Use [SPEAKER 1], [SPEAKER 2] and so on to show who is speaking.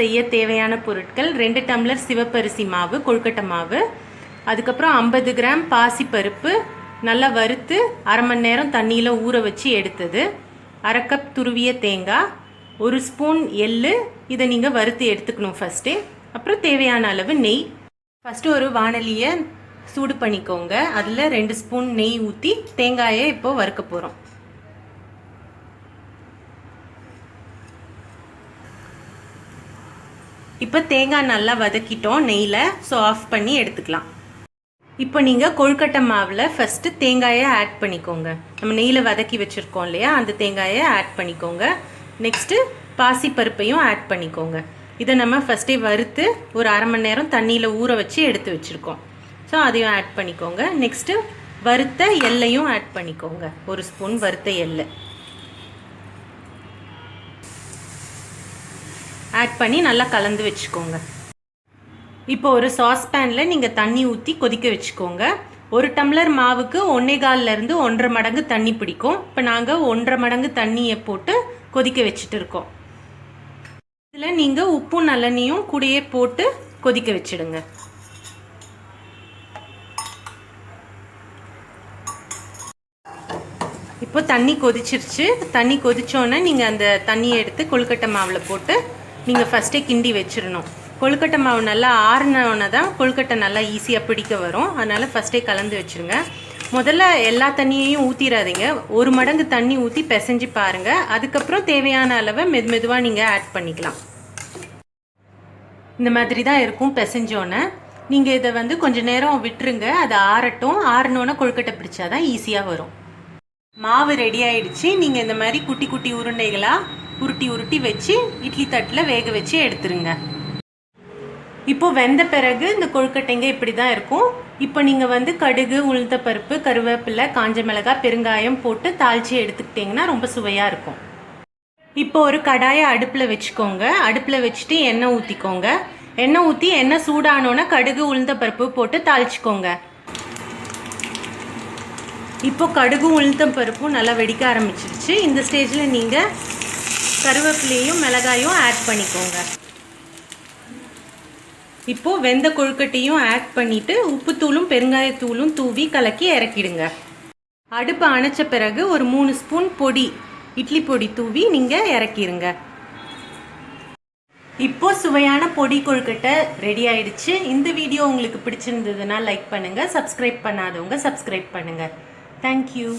[SPEAKER 1] செய்ய தேவையான பொருட்கள் ரெண்டு டம்ளர் சிவப்பரிசி மாவு கொழுக்கட்டை மாவு அதுக்கப்புறம் ஐம்பது கிராம் பாசிப்பருப்பு நல்லா வறுத்து அரை மணி நேரம் தண்ணியில் ஊற வச்சு எடுத்தது. அரை கப் துருவிய தேங்காய் ஒரு ஸ்பூன் எள்ளு இதை நீங்கள் வறுத்து எடுத்துக்கணும் ஃபஸ்ட்டு அப்புறம் தேவையான அளவு நெய். ஃபஸ்ட்டு ஒரு வானலியை சூடு பண்ணிக்கோங்க. அதில் ரெண்டு ஸ்பூன் நெய் ஊற்றி தேங்காயை இப்போது வறுக்க போகிறோம் இப்போ தேங்காய் நல்லா வதக்கிட்டோம் நெய்யில் ஸோ ஆஃப் பண்ணி எடுத்துக்கலாம். இப்போ நீங்கள் கொழுக்கட்டை மாவில் ஃபஸ்ட்டு தேங்காயை ஆட் பண்ணிக்கோங்க. நம்ம நெய்யில் வதக்கி வச்சுருக்கோம் இல்லையா அந்த தேங்காயை ஆட் பண்ணிக்கோங்க. நெக்ஸ்ட்டு பாசிப்பருப்பையும் ஆட் பண்ணிக்கோங்க. இதை நம்ம ஃபஸ்ட்டே வறுத்து ஒரு அரை மணி நேரம் தண்ணியில் ஊற வச்சு எடுத்து வச்சுருக்கோம். ஸோ அதையும் ஆட் பண்ணிக்கோங்க. நெக்ஸ்ட்டு வறுத்த எல்லையும் ஆட் பண்ணிக்கோங்க. ஒரு ஸ்பூன் வறுத்த எல்லை ஆட் பண்ணி நல்லா கலந்து வச்சுக்கோங்க. இப்போ ஒரு சாஸ்பேனில் நீங்கள் தண்ணி ஊற்றி கொதிக்க வச்சுக்கோங்க. ஒரு டம்ளர் மாவுக்கு ஒன்றே இருந்து ஒன்றரை மடங்கு தண்ணி பிடிக்கும். இப்போ நாங்கள் ஒன்றரை மடங்கு தண்ணியை போட்டு கொதிக்க வச்சுட்டு இருக்கோம். இதில் நீங்கள் உப்பும் நல்லெண்ணையும் கூடையே போட்டு கொதிக்க வச்சிடுங்க. இப்போ தண்ணி கொதிச்சிருச்சு. தண்ணி கொதிச்சோன்னே நீங்கள் அந்த தண்ணியை எடுத்து கொழுக்கட்டை மாவில் போட்டு நீங்கள் ஃபஸ்ட்டே கிண்டி வச்சிடணும் கொழுக்கட்டை மாவு நல்லா ஆறினோன்னே தான் கொழுக்கட்டை நல்லா ஈஸியாக பிடிக்க வரும். அதனால் ஃபஸ்ட்டே கலந்து வச்சுருங்க. முதல்ல எல்லா தண்ணியையும் ஊற்றிடாதீங்க ஒரு மடங்கு தண்ணி ஊற்றி பிசைஞ்சு பாருங்கள் அதுக்கப்புறம் தேவையான அளவை மெது மெதுவாக நீங்கள் ஆட் பண்ணிக்கலாம். இந்த மாதிரி தான் இருக்கும் பிசைஞ்சோன்னே நீங்கள் இதை வந்து கொஞ்ச நேரம் விட்டுருங்க. அது ஆறட்டும். ஆறினோன்னே கொழுக்கட்டை பிடிச்சாதான் ஈஸியாக வரும். மாவு ரெடி ஆயிடுச்சு. நீங்கள் இந்த மாதிரி குட்டி குட்டி உருண்டைகளாக உருட்டி உருட்டி வச்சு இட்லி தட்டில் வேக வச்சு எடுத்துருங்க. இப்போ வெந்த பிறகு இந்த கொழுக்கட்டைங்க இப்படி தான் இருக்கும். இப்போ நீங்கள் வந்து கடுகு உளுத்தப்பருப்பு கருவேப்பிலை காஞ்ச மிளகாய் பெருங்காயம் போட்டு தாளித்து எடுத்துக்கிட்டிங்கன்னா ரொம்ப சுவையாக இருக்கும். இப்போ ஒரு கடாயை அடுப்பில் வச்சுக்கோங்க. அடுப்பில் வச்சுட்டு எண்ணெய் ஊற்றிக்கோங்க எண்ணெய் ஊற்றி எண்ணெய் சூடானோன்னே கடுகு உளுந்தப்பருப்பு போட்டு தாளிச்சிக்கோங்க. இப்போ கடுகு உளுத்தம் பருப்பும் நல்லா வெடிக்க ஆரம்பிச்சிருச்சு. இந்த ஸ்டேஜில் நீங்கள் கருவேப்பிலையும் மிளகாயும் ஆட் பண்ணிக்கோங்க. இப்போது வெந்த கொழுக்கட்டையும் ஆட் பண்ணிவிட்டு உப்புத்தூளும் பெருங்காயத்தூளும் தூவி கலக்கி இறக்கிடுங்க. அடுப்பு அணைச்ச பிறகு ஒரு மூணு ஸ்பூன் பொடி இட்லி பொடி தூவி நீங்கள் இறக்கிடுங்க இப்போ சுவையான பொடி கொழுக்கட்டை ரெடி ஆயிடுச்சு. இந்த வீடியோ உங்களுக்கு பிடிச்சிருந்ததுன்னா லைக் பண்ணுங்கள் சப்ஸ்கிரைப் பண்ணாதவங்க சப்ஸ்கிரைப் பண்ணுங்கள் தேங்க்யூ